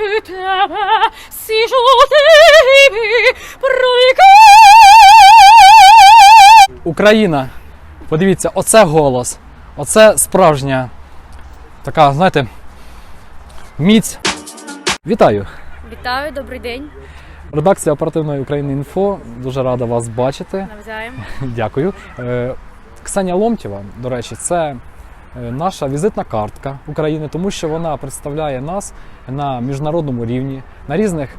je t'aime, si je t'aimais, Україна. Подивіться, оце голос. Оце справжня така, знаєте, міць. Вітаю! Вітаю, добрий день. Редакція оперативної України інфо. Дуже рада вас бачити. Навзаєм. Дякую. Е, Ксенія Ломтєва, до речі, це наша візитна картка України, тому що вона представляє нас на міжнародному рівні, на різних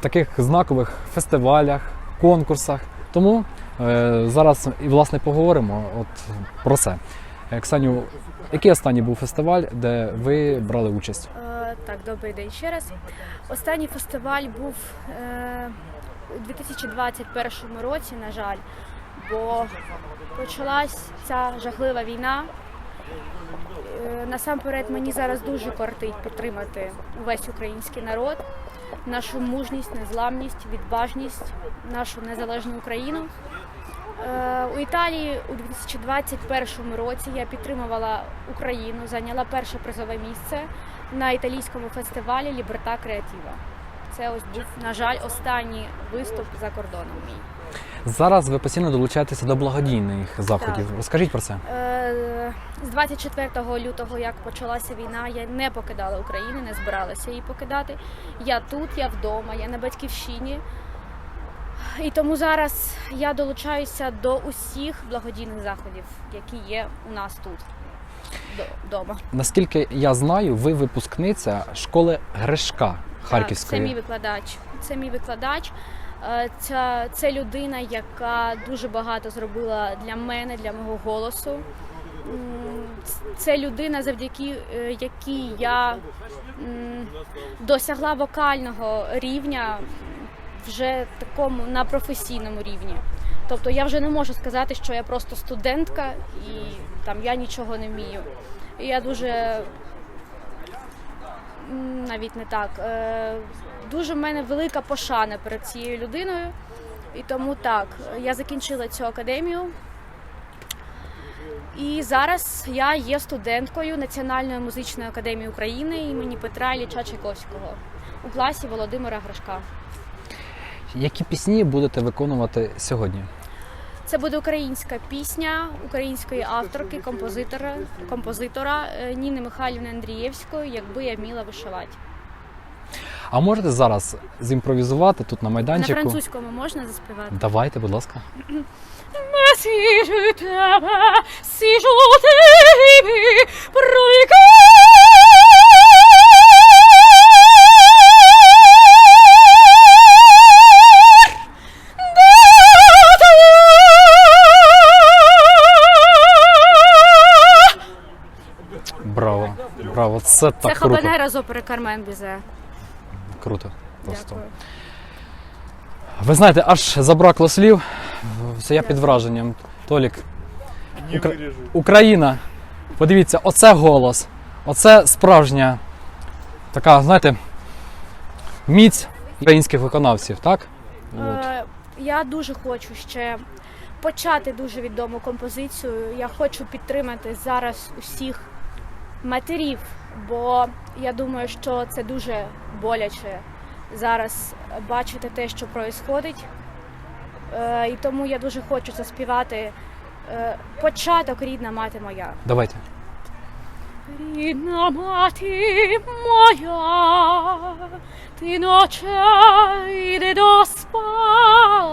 таких знакових фестивалях, конкурсах. Тому е, зараз і власне поговоримо от про це. Е, Ксеню, який останній був фестиваль, де ви брали участь? Е, Так, добрий день ще раз. Останній фестиваль був е, у 2021 році, на жаль, бо почалась ця жахлива війна. Е, Насамперед мені зараз дуже кортить підтримати увесь український народ, нашу мужність, незламність, відважність, нашу незалежну Україну. Е, У Італії у 2021 році я підтримувала Україну, зайняла перше призове місце на італійському фестивалі Ліберта Креатіва. Це ось був, на жаль, останній виступ за кордоном мій. Зараз ви постійно долучаєтеся до благодійних заходів. Так. Розкажіть про це. З 24 лютого, як почалася війна, я не покидала Україну, не збиралася її покидати. Я тут, я вдома, я на батьківщині. І тому зараз я долучаюся до усіх благодійних заходів, які є у нас тут вдома. Наскільки я знаю, ви випускниця школи Гришка Харківської. Так, це мій викладач. Це мій викладач. Е, Це, це людина, яка дуже багато зробила для мене, для мого голосу. Це людина, завдяки е, якій я досягла вокального рівня вже такому на професійному рівні. Тобто я вже не можу сказати, що я просто студентка і там я нічого не вмію. І я дуже навіть не так. Е, Дуже в мене велика пошана перед цією людиною. І тому так, я закінчила цю академію. І зараз я є студенткою Національної музичної академії України імені Петра Ілліча Чайковського у класі Володимира Грашка. Які пісні будете виконувати сьогодні? Це буде українська пісня української авторки, композитора, композитора е, Ніни Михайлівни Андрієвської, якби я вміла вишивати. А можете зараз зімпровізувати тут на майданчику? На французькому можна заспівати? Давайте, будь ласка. Si je t'aime, si je t'aimais, Браво, браво, це Це так круто. хабанера з опери Кармен Бізе. Круто. Просто. Дякую. Ви знаєте, аж забракло слів. Це я під враженням. Толік, Укра- Україна. Подивіться, оце голос. Оце справжня така, знаєте, міць українських виконавців, так? От. Е, Я дуже хочу ще почати дуже відому композицію. Я хочу підтримати зараз усіх матерів, бо я думаю, що це дуже боляче зараз бачити те, що відбувається. І тому я дуже хочу заспівати е, початок рідна мати моя. Давайте. Рідна мати моя, ти ночей не доспала,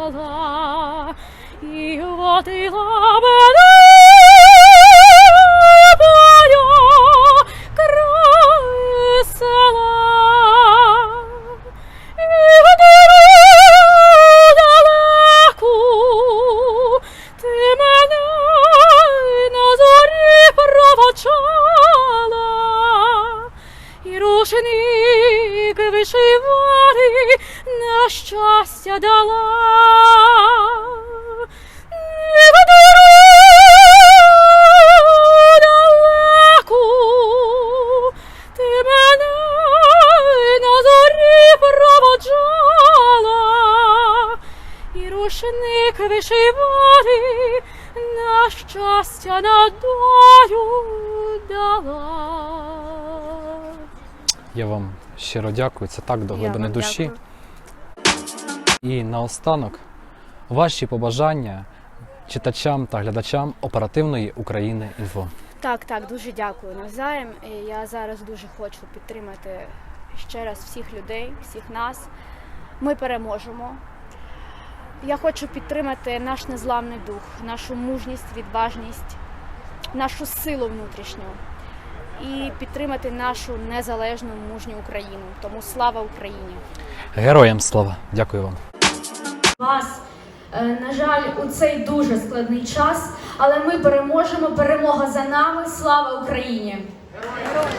рушник вишиваний на щастя дала. Рушник вишиваний на щастя на долю дала. Я вам Щиро дякую. Це так до глибини душі. дякую. І наостанок ваші побажання читачам та глядачам оперативної України інфо. Так, так, дуже дякую навзаєм. Я зараз дуже хочу підтримати ще раз всіх людей, всіх нас. Ми переможемо. Я хочу підтримати наш незламний дух, нашу мужність, відважність, нашу силу внутрішню і підтримати нашу незалежну мужню Україну. Тому слава Україні! Героям слава! Дякую вам. вас. Е, На жаль, у цей дуже складний час, але ми переможемо. Перемога за нами. Слава Україні! Героям